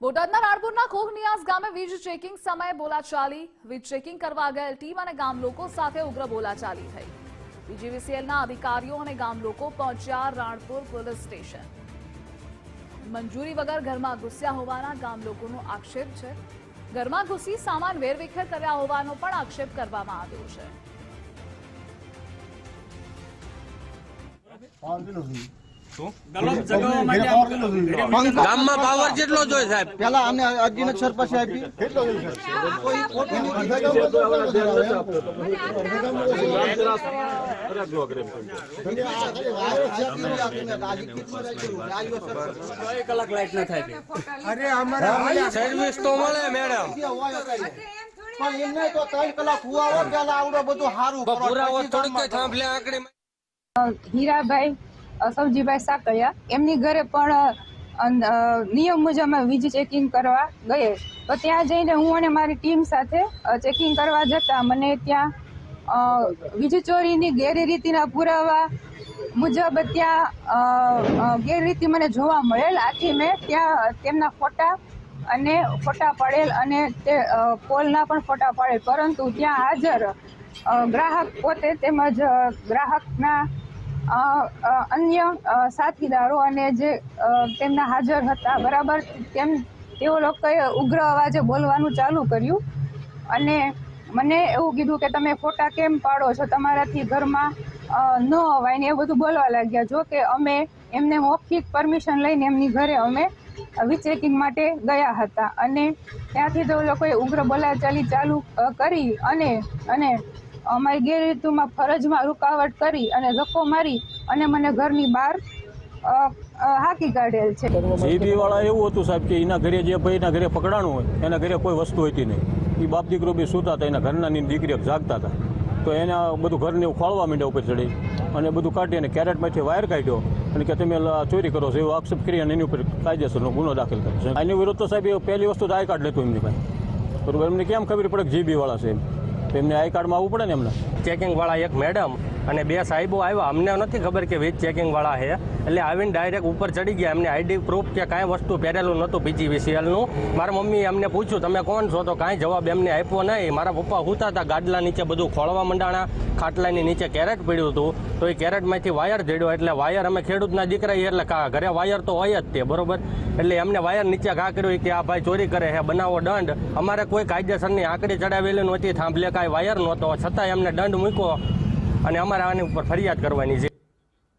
બોટાદના રાણપુરના કોહનિયાસ ગામે વીજ ચેકિંગ સમયે બોલાચાલી. વીજ ચેકિંગ કરવા ગયેલ ટીમ અને ગામ લોકો સાથે ઉગ્ર બોલાચાલી થઈ. બીજીવીસીએલના અધિકારીઓ અને ગામ લોકો પહોંચ્યા રાણપુર પોલીસ સ્ટેશન. મંજૂરી વગર ઘરમાં ઘૂસ્યા હોવાના ગામ લોકોનો આક્ષેપ છે. ઘરમાં ઘૂસી સામાન વેરવિખેર કર્યા હોવાનો પણ આક્ષેપ કરવામાં આવ્યો છે. ગામમાં પાવર કેટલો જોઈએ સાહેબ પેલા અમને અરજી નક્ષર પાસે આપી કોઈ ખોટી નથી. કલાક લાઈટ ન થાય સર્વિસ તો મળે મેડમ પણ એમને તો ત્રણ કલાક ફુવારો પેલા આવડો બધું સારું પછી થોડીક થાંભલે આંકડી હીરાભાઈ અ, સવજીભાઈ સાકરિયા એમની ઘરે પણ નિયમ મુજબ અમે વીજ ચેકિંગ કરવા ગયે. તો ત્યાં જઈને હું અને મારી ટીમ સાથે ચેકિંગ કરવા જતા મને ત્યાં વીજ ચોરીની ગેરરીતિના પુરાવા મુજબ ત્યાં ગેરરીતિ મને જોવા મળેલ. આથી મેં ત્યાં તેમના ફોટા અને ફોટા પડેલ અને તે પોલના પણ ફોટા પડેલ. પરંતુ ત્યાં હાજર ગ્રાહક પોતે તેમજ ગ્રાહકના અન્ય સાથીદારો અને જે તેમના હાજર હતા, બરાબર? તેમ, તેઓ લોકોએ ઉગ્ર અવાજે બોલવાનું ચાલુ કર્યું. અને મને એવું કીધું કે, તમે ફોટા કેમ પાડો છો? તમારાથી ઘરમાં ન અવાય. ને એ બધું બોલવા લાગ્યા. જો કે, અમે એમને મૌખિક પરમિશન લઈને એમની ઘરે અમે વિચેકિંગ માટે ગયા હતા. અને ત્યાંથી તો લોકોએ ઉગ્ર બોલાચાલી ચાલુ કરી અને અને અમારી ગેરરીતુમાં ફરજમાં રૂકાવટ કરી અને ધક્કો મારી અને મને ઘરની બહાર અ, કાઢેલ છે. જીબી વાળા એવું હતું સાહેબ કે એના ઘરે જે ભાઈના ઘરે પકડાણું હોય એના ઘરે કોઈ વસ્તુ હતી નહીં. એ બાપ દીકરો બી સૂતા હતા એના ઘરના ની દીકરીઓ જાગતા હતા. તો એના બધું ઘરને ખોળવા માંડ્યા ઉપર ચડી અને બધું કાઢી અને કેરેટમાંથી વાયર કાઢ્યો અને કે તમે ચોરી કરો છો એવો આક્ષેપ કરી અને એની ઉપર કાયદેસરનો ગુનો દાખલ કર્યો છે. આની વિરુદ્ધ તો સાહેબ એ પહેલી વસ્તુ તો આઈ કાર્ડ લેતું એમની પાસે. બરોબર એમને કેમ ખબર પડે કે જીબી વાળા છે એમને આઈ કાર્ડમાં આવવું પડે ને એમને. ચેકિંગ વાળા એક મેડમ અને બે સાહેબો આવ્યા. અમને નથી ખબર કે વીજ ચેકિંગવાળા છે. એટલે આવીને ડાયરેક્ટ ઉપર ચડી ગયા. એમને આઈડી પ્રૂફ કે કાંઈ વસ્તુ પહેરેલું નહોતું પીજીવીસીએલનું મારા મમ્મીએ અમને પૂછ્યું, તમે કોણ છો? તો કાંઈ જવાબ એમને આપ્યો નહીં. મારા પપ્પા હુતા હતા ગાડલા નીચે બધું ખોળવા મંડાણા, ખાટલાની નીચે કેરેટ પડ્યું હતું. તો એ કેરેટમાંથી વાયર જડ્યો. એટલે વાયર અમે ખેડૂતના દીકરા એટલે ઘરે વાયર તો હોય જ તે, બરોબર? એટલે એમને વાયર નીચે ઘા કર્યું કે આ ભાઈ ચોરી કરે છે, બનાવો દંડ. અમારે કોઈ કાયદેસરની આંકડી ચડાવેલી નહોતી, થાંભલે કાંઈ વાયર નહોતો. છતાં એમને દંડ મૂક્યો. અને અમારે આની ઉપર ફરિયાદ કરવાની છે.